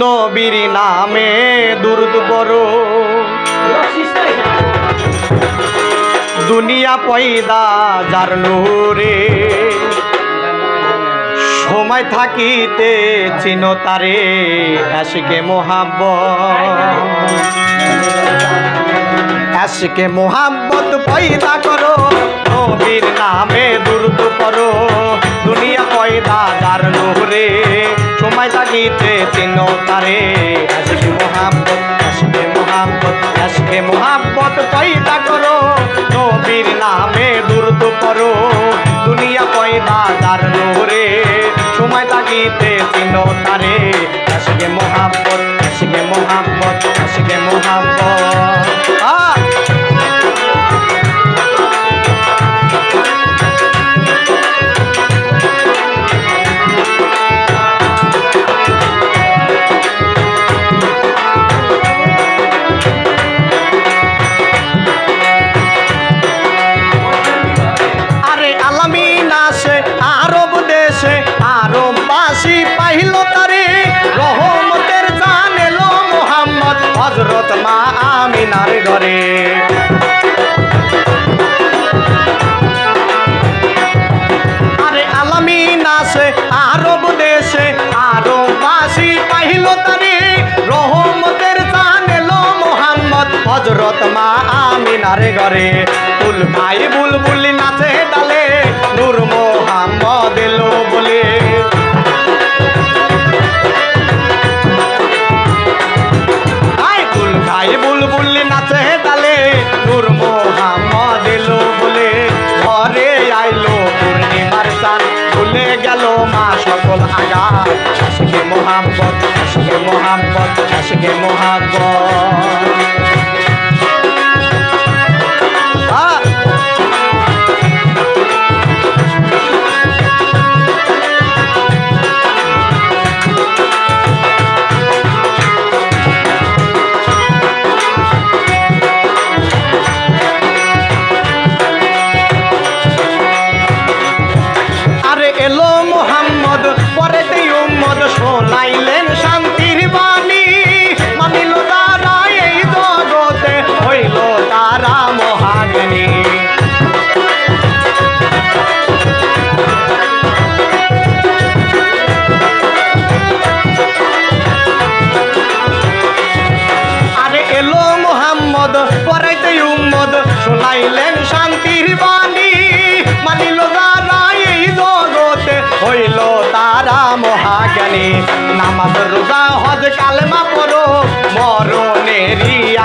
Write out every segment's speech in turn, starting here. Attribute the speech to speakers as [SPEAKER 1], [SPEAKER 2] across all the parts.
[SPEAKER 1] নবীর নামে দুরুদ পড়ো। দুনিয়া পয়দা যার নূরে, সময় থাকিতে চিন তারে আশিকে মোহাব্ব আশিকে মোহাব্বত পয়দা করো, নবীর নামে দুরুদ আশিকে মোহাম্মত পয়দা করো? নবীর নামে দুর্দ করো দুনিয়া পয়দা দার নোরে? সময় থাকিতে চিনো তারে। আশিকে মোহাব্বত হজরত মা আমিনার ঘরে। আরে আলামিন আসে আরব দেশে আরব বাসি পাইল তারে। রহমতের জান এলো মোহাম্মদ হজরত মা আমিনার ঘরে। ফুল ভাই বুলবুলি নাচে ডালে সকল আয়া। আশিকে মোহাম্মদ আশিকে মোহাম্মদ আশিকে মোহাম্মদ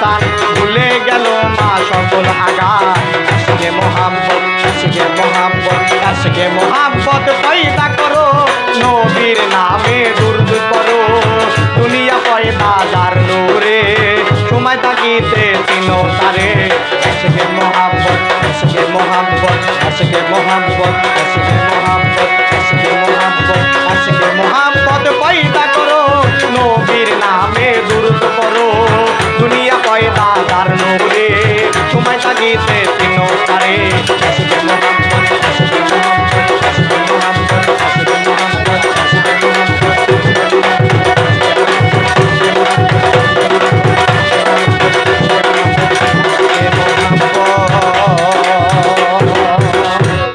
[SPEAKER 1] আসান ভুলে গেল মা সকল আগা কাশিকে মোহাম্মত কাশিকে মোহাম্মত কাশিকে মোহাম্মত পয়দা করো, নবীর নামে দুর্দ করো। দুনিয়া পয়দা দার নূরে, সময় তাকিতে চিনো তারে। কাশিকে মোহাম্মত কাশিকে মোহাম্মত কাশিকে মোহাম্মত পয়দা তার নবরে সময়